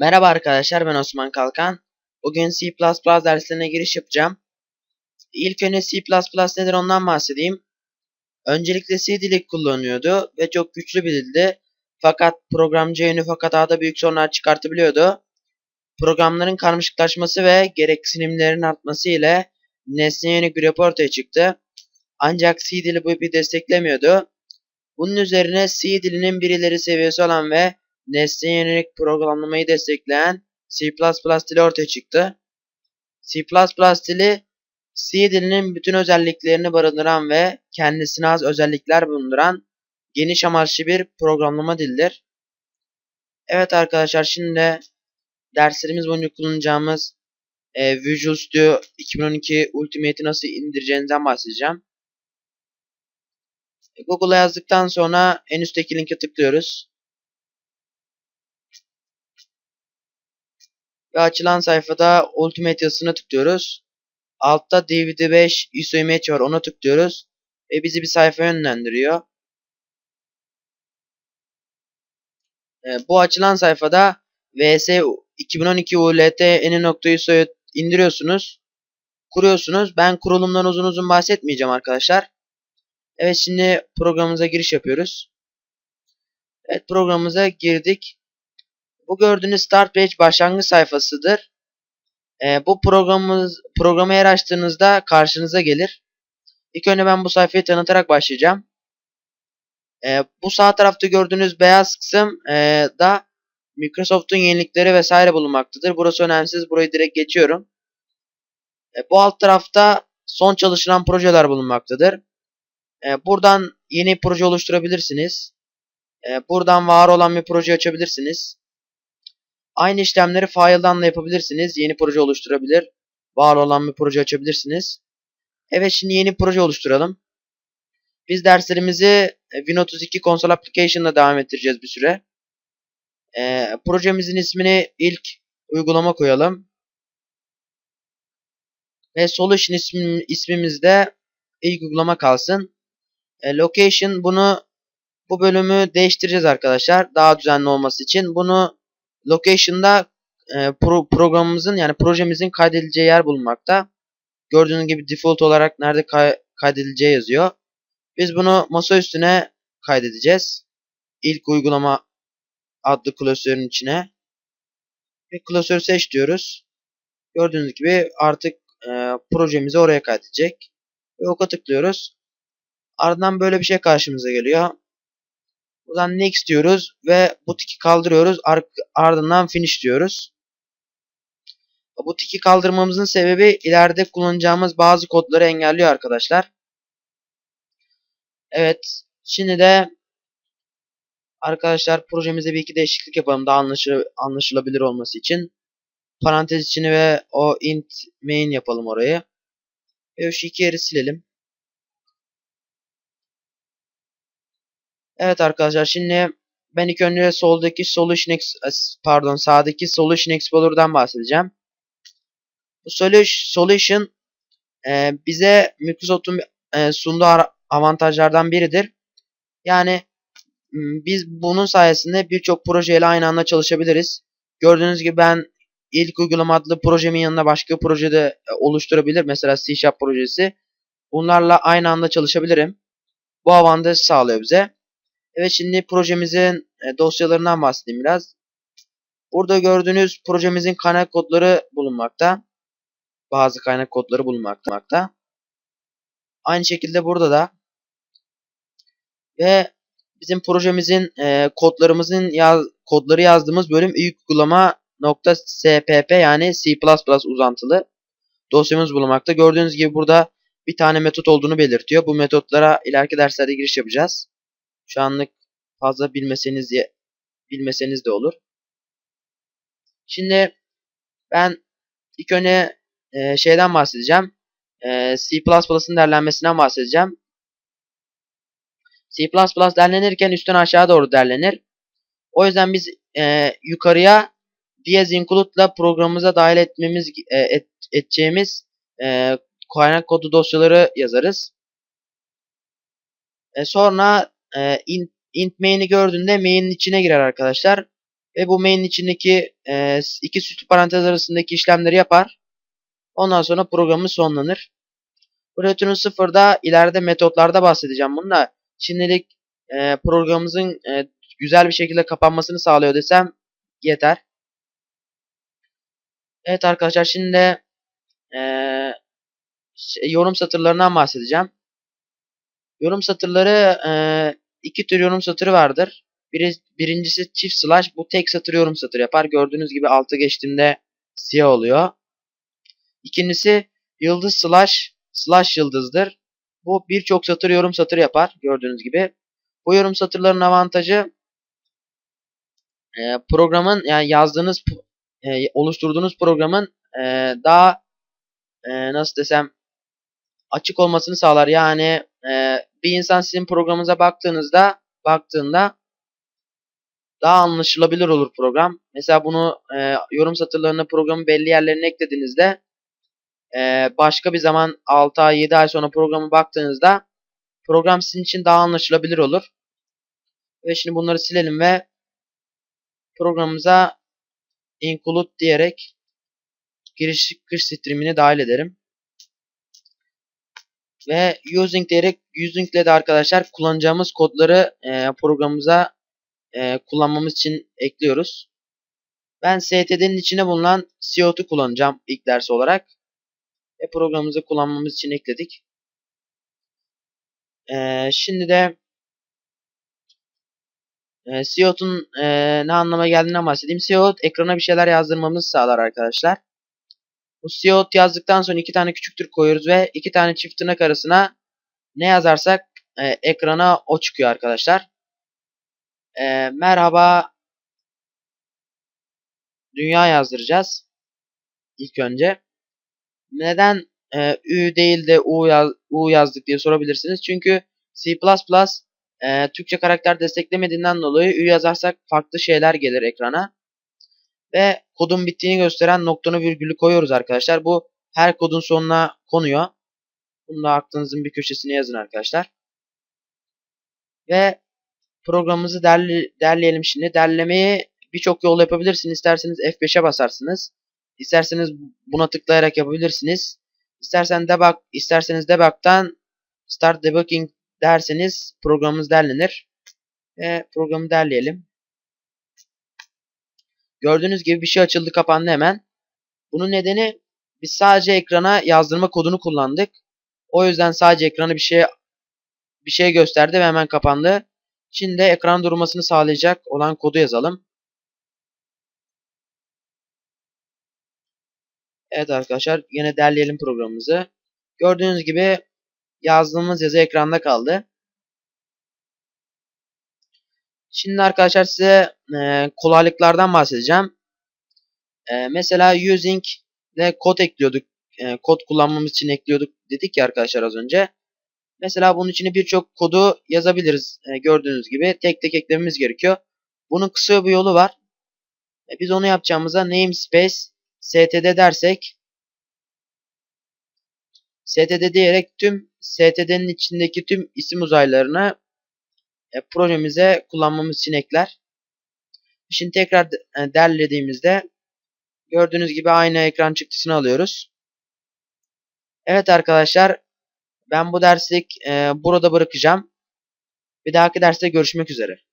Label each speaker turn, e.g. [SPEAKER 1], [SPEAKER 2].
[SPEAKER 1] Merhaba arkadaşlar ben Osman Kalkan. Bugün C++ derslerine giriş yapacağım. İlk önce C++ nedir ondan bahsedeyim. Öncelikle C dili kullanıyordu ve çok güçlü bir dildi. Fakat programcı yönü fakat daha da büyük sorunlar çıkartabiliyordu. Programların karmaşıklaşması ve gereksinimlerin artması ile nesne bir rapor ortaya çıktı. Ancak C dili bu ipi desteklemiyordu. Bunun üzerine C dilinin bir ileri seviyesi olan ve nesne yönelik programlamayı destekleyen C++ dili ortaya çıktı. C++ dili C dilinin bütün özelliklerini barındıran ve kendisine az özellikler bulunduran geniş amaçlı bir programlama dilidir. Evet arkadaşlar şimdi derslerimiz boyunca kullanacağımız e, Visual Studio 2012 Ultimate'i nasıl indireceğinizden bahsedeceğim. Google'a yazdıktan sonra en üstteki linke tıklıyoruz. Ve açılan sayfada Ultimate yazısına tıklıyoruz. Altta DVD5 ISO image var ona tıklıyoruz. Ve bizi bir sayfa yönlendiriyor. E, bu açılan sayfada VS 2012 ULT eni.iso'yu indiriyorsunuz. Kuruyorsunuz. Ben kurulumdan uzun uzun bahsetmeyeceğim arkadaşlar. Evet şimdi programımıza giriş yapıyoruz. Evet programımıza girdik. Bu gördüğünüz Start Page başlangıç sayfasıdır. Ee, bu programımız programı eğer açtığınızda karşınıza gelir. İlk önce ben bu sayfayı tanıtarak başlayacağım. Ee, bu sağ tarafta gördüğünüz beyaz kısım e, da Microsoft'un yenilikleri vesaire bulunmaktadır. Burası önemsiz. Burayı direkt geçiyorum. E, bu alt tarafta son çalışılan projeler bulunmaktadır. E, buradan yeni proje oluşturabilirsiniz. E, buradan var olan bir proje açabilirsiniz. Aynı işlemleri file'dan da yapabilirsiniz. Yeni proje oluşturabilir. Var olan bir proje açabilirsiniz. Evet şimdi yeni proje oluşturalım. Biz derslerimizi Win32 Console Application'da devam ettireceğiz bir süre. E, projemizin ismini ilk uygulama koyalım. Ve Solution ismi, ismimizde ilk uygulama kalsın. E, location bunu bu bölümü değiştireceğiz arkadaşlar. Daha düzenli olması için. Bunu location'da e, pro, programımızın yani projemizin kaydedileceği yer bulunmakta. Gördüğünüz gibi default olarak nerede kay, kaydedileceği yazıyor. Biz bunu masa üstüne kaydedeceğiz. İlk uygulama adlı klasörün içine. Ve klasörü seç diyoruz. Gördüğünüz gibi artık e, projemizi oraya kaydedecek. Ve oka tıklıyoruz. Ardından böyle bir şey karşımıza geliyor. Buradan next diyoruz ve bu tiki kaldırıyoruz. ardından finish diyoruz. Bu tiki kaldırmamızın sebebi ileride kullanacağımız bazı kodları engelliyor arkadaşlar. Evet. Şimdi de arkadaşlar projemize bir iki değişiklik yapalım daha anlaşıl anlaşılabilir olması için. Parantez içini ve o int main yapalım orayı. Ve şu iki yeri silelim. Evet arkadaşlar şimdi ben ilk önce soldaki Solution pardon sağdaki Solution Explorer'dan bahsedeceğim. Bu Solution e, bize Microsoft'un e, sunduğu avantajlardan biridir. Yani biz bunun sayesinde birçok projeyle aynı anda çalışabiliriz. Gördüğünüz gibi ben ilk uygulama adlı projemin yanında başka projede e, oluşturabilir. Mesela C Sharp projesi. Bunlarla aynı anda çalışabilirim. Bu avantajı sağlıyor bize. Evet şimdi projemizin e, dosyalarından bahsedeyim biraz. Burada gördüğünüz projemizin kaynak kodları bulunmakta. Bazı kaynak kodları bulunmakta. Aynı şekilde burada da ve bizim projemizin e, kodlarımızın yaz, kodları yazdığımız bölüm ilk uygulama .spp yani C++ uzantılı dosyamız bulunmakta. Gördüğünüz gibi burada bir tane metot olduğunu belirtiyor. Bu metotlara ileriki derslerde giriş yapacağız. Şu anlık fazla bilmeseniz de, bilmeseniz de olur. Şimdi ben ilk önce e, şeyden bahsedeceğim. E, C++'ın derlenmesinden bahsedeceğim. C++ derlenirken üstten aşağı doğru derlenir. O yüzden biz e, yukarıya diez include'la programımıza dahil etmemiz e, et, edeceğimiz e, kaynak kodu dosyaları yazarız. E, sonra e, int, int main'i gördüğünde main'in içine girer arkadaşlar. Ve bu main içindeki e, iki süslü parantez arasındaki işlemleri yapar. Ondan sonra programımız sonlanır. Return sıfırda ileride metotlarda bahsedeceğim bununla. Şimdilik e, programımızın e, güzel bir şekilde kapanmasını sağlıyor desem yeter. Evet arkadaşlar şimdi de e, yorum satırlarından bahsedeceğim. Yorum satırları e, iki tür yorum satırı vardır. Biri, birincisi çift slash bu tek satır yorum satır yapar. Gördüğünüz gibi altı geçtiğinde siyah oluyor. İkincisi yıldız slash slash yıldızdır. Bu birçok satır yorum satır yapar gördüğünüz gibi. Bu yorum satırların avantajı e, programın yani yazdığınız e, oluşturduğunuz programın e, daha nasıl desem açık olmasını sağlar. Yani bir insan sizin programınıza baktığınızda baktığında daha anlaşılabilir olur program. Mesela bunu e, yorum satırlarına programın belli yerlerine eklediğinizde e, başka bir zaman 6 ay 7 ay sonra programa baktığınızda program sizin için daha anlaşılabilir olur. Ve şimdi bunları silelim ve programımıza include diyerek giriş çıkış streamini dahil ederim. Ve using diyerek using ile de arkadaşlar kullanacağımız kodları e, programımıza e, kullanmamız için ekliyoruz. Ben STD'nin içine bulunan CO2 kullanacağım ilk ders olarak. Ve programımızı kullanmamız için ekledik. E, şimdi de e, CO2'nun e, ne anlama geldiğine bahsedeyim. CO2 ekrana bir şeyler yazdırmamızı sağlar arkadaşlar. Bu CO2 yazdıktan sonra iki tane küçük tür koyuyoruz ve iki tane çift tırnak arasına ne yazarsak e, ekrana o çıkıyor arkadaşlar. E, merhaba dünya yazdıracağız. İlk önce. Neden e, Ü değil de U, yaz, U yazdık diye sorabilirsiniz. Çünkü C++ e, Türkçe karakter desteklemediğinden dolayı Ü yazarsak farklı şeyler gelir ekrana. Ve kodun bittiğini gösteren noktanı virgülü koyuyoruz arkadaşlar. Bu her kodun sonuna konuyor. Bunu da aklınızın bir köşesine yazın arkadaşlar. Ve programımızı derli, derleyelim şimdi. Derlemeyi birçok yol yapabilirsiniz. İsterseniz F5'e basarsınız. İsterseniz buna tıklayarak yapabilirsiniz. İstersen debug, isterseniz debug'tan start debugging derseniz programımız derlenir. Ve programı derleyelim. Gördüğünüz gibi bir şey açıldı kapandı hemen. Bunun nedeni biz sadece ekrana yazdırma kodunu kullandık. O yüzden sadece ekrana bir şey bir şey gösterdi ve hemen kapandı. Şimdi ekran durmasını sağlayacak olan kodu yazalım. Evet arkadaşlar yine derleyelim programımızı. Gördüğünüz gibi yazdığımız yazı ekranda kaldı. Şimdi arkadaşlar size e, kolaylıklardan bahsedeceğim. E, mesela using ile kod ekliyorduk. E, kod kullanmamız için ekliyorduk dedik ya arkadaşlar az önce. Mesela bunun içine birçok kodu yazabiliriz. E, gördüğünüz gibi tek tek eklememiz gerekiyor. Bunun kısa bir yolu var. E, biz onu yapacağımıza namespace std dersek std diyerek tüm std'nin içindeki tüm isim uzaylarını e, projemize kullanmamız için ekler. Şimdi tekrar e, derlediğimizde gördüğünüz gibi aynı ekran çıktısını alıyoruz. Evet arkadaşlar ben bu derslik e, burada bırakacağım. Bir dahaki derste görüşmek üzere.